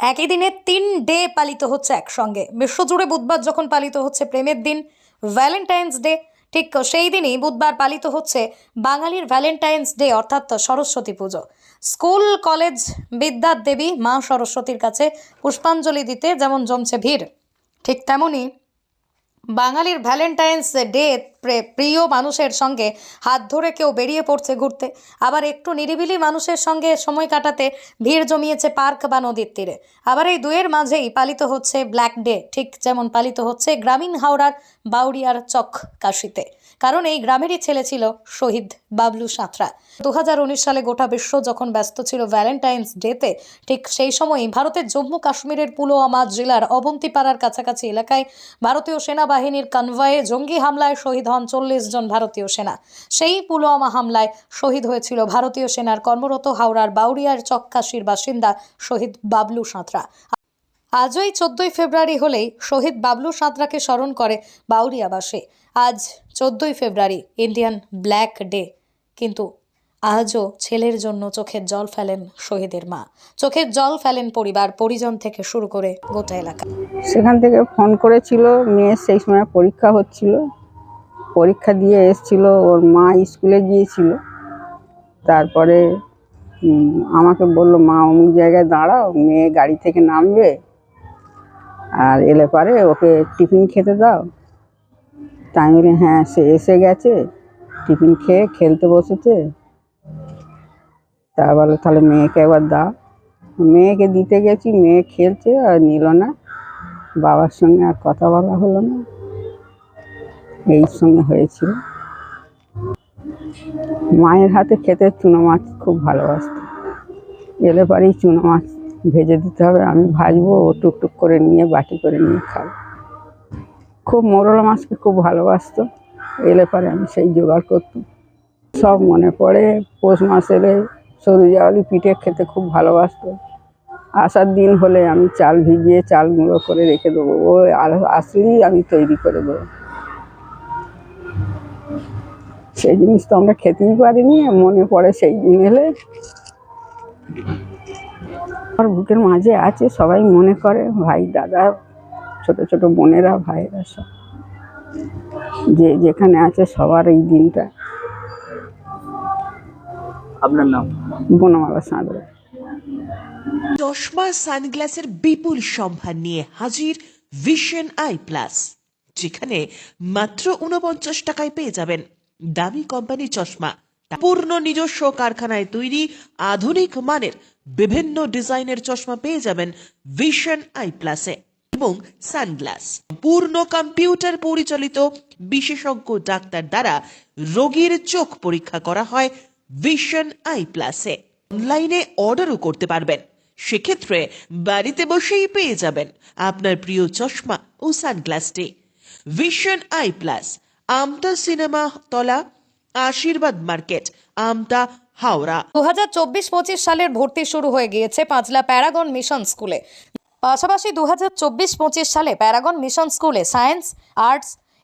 একই দিনে তিন ডে পালিত হচ্ছে একসঙ্গে। বিশ্বজুড়ে বুধবার যখন পালিত হচ্ছে প্রেমের দিন ভ্যালেন্টাইন্স ডে ঠিক সেই দিনই বুধবার পালিত হচ্ছে বাঙালির ভ্যালেন্টাইন্স ডে অর্থাৎ সরস্বতী পুজো। স্কুল, কলেজ, বিদ্যার দেবী মা সরস্বতীর কাছে পুষ্পাঞ্জলি দিতে যেমন জমছে ভিড়, ঠিক তেমনই বাঙালির ভ্যালেন্টাইন্স ডে প্রিয় মানুষের সঙ্গে হাত ধরে কেউ বেরিয়ে পড়ছে ঘুরতে। আবার একটু নিরিবিলি মানুষের সঙ্গে সময় কাটাতে ভিড় জমিয়েছে পার্ক বা নদীর তীরে। আবার এই দুয়ের মাঝেই পালিত হচ্ছে ব্ল্যাক ডে, ঠিক যেমন পালিত হচ্ছে গ্রামীণ হাওড়ার বাউরিয়ার চক কাশিতে। কারণ এই গ্রামেরই ছেলে ছিল শহীদ বাবলু সাঁতরা। দু হাজার উনিশ সালে গোটা বিশ্ব যখন ব্যস্ত ছিল ভ্যালেন্টাইন্স ডেতে, ঠিক সেই সময়ই ভারতের জম্মু কাশ্মীরের পুলওয়ামা জেলার অবন্তিপাড়ার কাছাকাছি এলাকায় ভারতীয় সেনাবাহিনীর কনভয়ে জঙ্গি হামলায় শহীদ হন চল্লিশ জন ভারতীয় সেনা। সেই পুলওয়ামা হামলায় শহীদ হয়েছিল ভারতীয় সেনার কর্মরত হাওড়ার বাউরিয়ার চক্কাশির বাসিন্দা শহীদ বাবলু সাঁতরা। আজই চোদ্দই ফেব্রুয়ারি হলেই শহীদ বাবলু সাঁতরাকে স্মরণ করে বাউরিয়াবাসী আজ চোদ্দই ফেব্রুয়ারি ইন্ডিয়ান ব্ল্যাক ডে কিন্তু আজও ছেলের জন্য চোখের জল ফেলেন শহীদের মা। চোখের জল ফেলেন পরিবার, পরিজন থেকে শুরু করে গোটা এলাকা। সেখান থেকে ফোন করেছিল মেয়ের সেই সময় পরীক্ষা হচ্ছিল। পরীক্ষা দিয়ে এসছিল, ওর মা স্কুলে গিয়েছিল। তারপরে আমাকে বলল, মা, অমুক জায়গায় দাঁড়াও, মেয়ে গাড়ি থেকে নামবে। আর এলে পারে ওকে টিফিন খেতে দাও। তাই বলি হ্যাঁ সে এসে গেছে। টিফিন খেয়ে, খেলতে বসেছে। তা বলে, তাহলে মেয়েকে একবার দাও। মেয়েকে দিতে গেছি, মেয়ে খেলছে আর নিল না। বাবার সঙ্গে আর কথা বলা হলো না। এই সঙ্গে হয়েছিল। মায়ের হাতে খেতে চুনো মাছ খুব ভালোবাসত। এলে পরেই চুনো মাছ ভেজে দিতে হবে। আমি ভাজবো, ও টুকটুক করে নিয়ে, বাটি করে নিয়ে খাব। খুব মোরলা মাছকে খুব ভালোবাসতো। এলে পরে আমি সেই জোগাড় করতাম। সব মনে পড়ে, পৌষ মাস এলে সরু জাওয়ালি পিঠে খেতে খুব ভালোবাসতো। আসার দিন হলে আমি চাল ভিজিয়ে চাল গুঁড়ো করে রেখে দেবো। ও আসলেই আমি তৈরি করে দেবো। সেই জিনিস তো আমরা খেতেই পারিনি, মনে পড়ে সেই দিন এলে। আমার বুকের মাঝে আছে, সবাই মনে করে, ভাই, দাদা, ছোট ছোট বোনেরা, ভাইয়েরা সব। যে যেখানে আছে সবার এই দিনটা। আপনার নাম? বনমালা সাঁতরা চশমা সানগ্লাসের বিপুল সম্ভার নিয়ে হাজির ভিশন আই প্লাস যেখানে মাত্র উনপঞ্চাশ টাকায় পেয়ে যাবেন দামি কোম্পানি চশমা। পূর্ণ নিজস্ব কারখানায় তৈরি আধুনিক মানের বিভিন্ন ডিজাইনের চশমা পেয়ে যাবেন ভিশন আই প্লাসে এবং সানগ্লাস। পূর্ণ কম্পিউটার পরিচালিত বিশেষজ্ঞ ডাক্তার দ্বারা রোগীর চোখ পরীক্ষা করা হয় ভিশন আই প্লাসে অনলাইনে অর্ডারও করতে পারবেন। সেক্ষেত্রে বাড়িতে বসেই পেয়ে যাবেন আপনার প্রিয় চশমা ও সানগ্লাসটি vision eye plus Amta cinema তলা, আশীর্বাদ মার্কেট, আমতা হাওড়া। দু হাজার চব্বিশ পঁচিশ সালের ভর্তি শুরু হয়ে গিয়েছে পাঁচলা প্যারাগন মিশন স্কুলে। পাশাপাশি দু হাজার চব্বিশ পঁচিশ সালে প্যারাগন মিশন স্কুলে সায়েন্স, আর্টস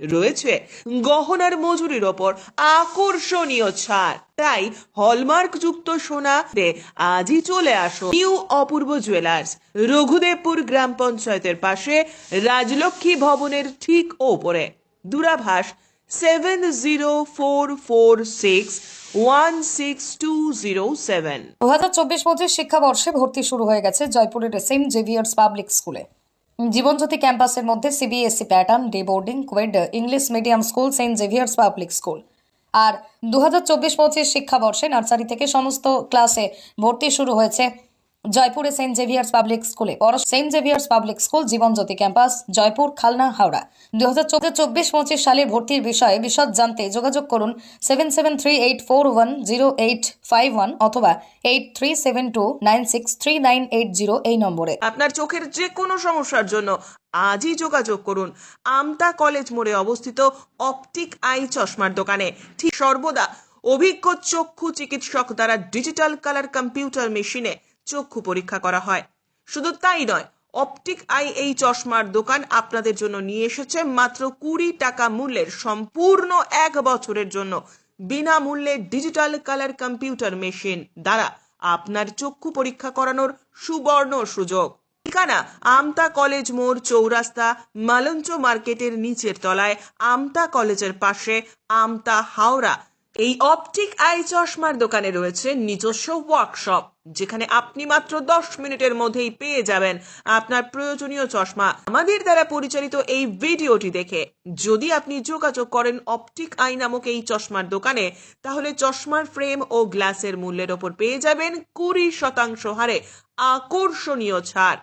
রয়েছে গহনার মজুরির ওপর আকর্ষণীয় ছাড়। তাই হলমার্ক যুক্ত সোনাতে আজই চলে আসো নিউ অপূর্ব জুয়েলার্স, রঘুদেবপুর গ্রাম পঞ্চায়েতের পাশে রাজলক্ষ্মী ভবনের ঠিক ওপরে। দূরাভাষ seven zero four four six one six two zero seven. দু হাজার চব্বিশ পঁচিশ শিক্ষাবর্ষে ভর্তি শুরু হয়ে গেছে জয়পুরের সেন্ট জেভিয়ার্স পাবলিক স্কুলে। জীবনজ্যোতি ক্যাম্পাসের মধ্যে CBSE pattern day boarding coed English medium school saint Xavier's public school আর দু হাজার চব্বিশ পঁচিশ শিক্ষাবর্ষে নার্সারি থেকে সমস্ত ক্লাসে ভর্তি শুরু হয়েছে জয়পুরে সেন্ট জেভিয়ার্স পাবলিক স্কুলে saint Xavier's public school Jibanjyoti campus, Joypur, Khalna, Howrah. দু হাজার চব্বিশ পঁচিশ সালের ভর্তির বিষয়ে বিশদ জানতে যোগাযোগ করুন seven seven three eight four one zero eight five one অথবা eight three seven two nine six three nine eight zero এই নম্বরে। আপনার চোখের যে কোনো সমস্যার জন্য আজই যোগাযোগ করুন আমতা কলেজ মোড়ে অবস্থিত অপটিক আই চশমার দোকানে। ঠিক সর্বদা অভিজ্ঞ চক্ষু চিকিৎসক দ্বারা ডিজিটাল কালার কম্পিউটার মেশিনে চক্ষু পরীক্ষা করা হয়। শুধু তাই নয়, অপটিক আই এই চশমার দোকান আপনাদের জন্য নিয়ে এসেছে মাত্র কুড়ি টাকা মূল্যের সম্পূর্ণ এক বছরের জন্য বিনামূল্যে ডিজিটাল কালার কম্পিউটার মেশিন দ্বারা আপনার চক্ষু পরীক্ষা করানোর সুবর্ণ সুযোগ। ঠিকানা আমতা কলেজ মোড় চৌরাস্তা, মালঞ্চ মার্কেটের নিচের তলায় আমতা কলেজের পাশে আমতা হাওড়া এই অপটিক আই চশমার দোকানে রয়েছে নিজস্ব ওয়ার্কশপ যেখানে আপনি মাত্র দশ মিনিটের মধ্যেই পেয়ে যাবেন আপনার প্রয়োজনীয় চশমা। আমাদের দ্বারা পরিচালিত এই ভিডিওটি দেখে যদি আপনি যোগাযোগ করেন অপটিক আই নামক এই চশমার দোকানে, তাহলে চশমার ফ্রেম ও গ্লাসের মূল্যের ওপর পেয়ে যাবেন কুড়ি শতাংশ হারে আকর্ষণীয় ছাড়।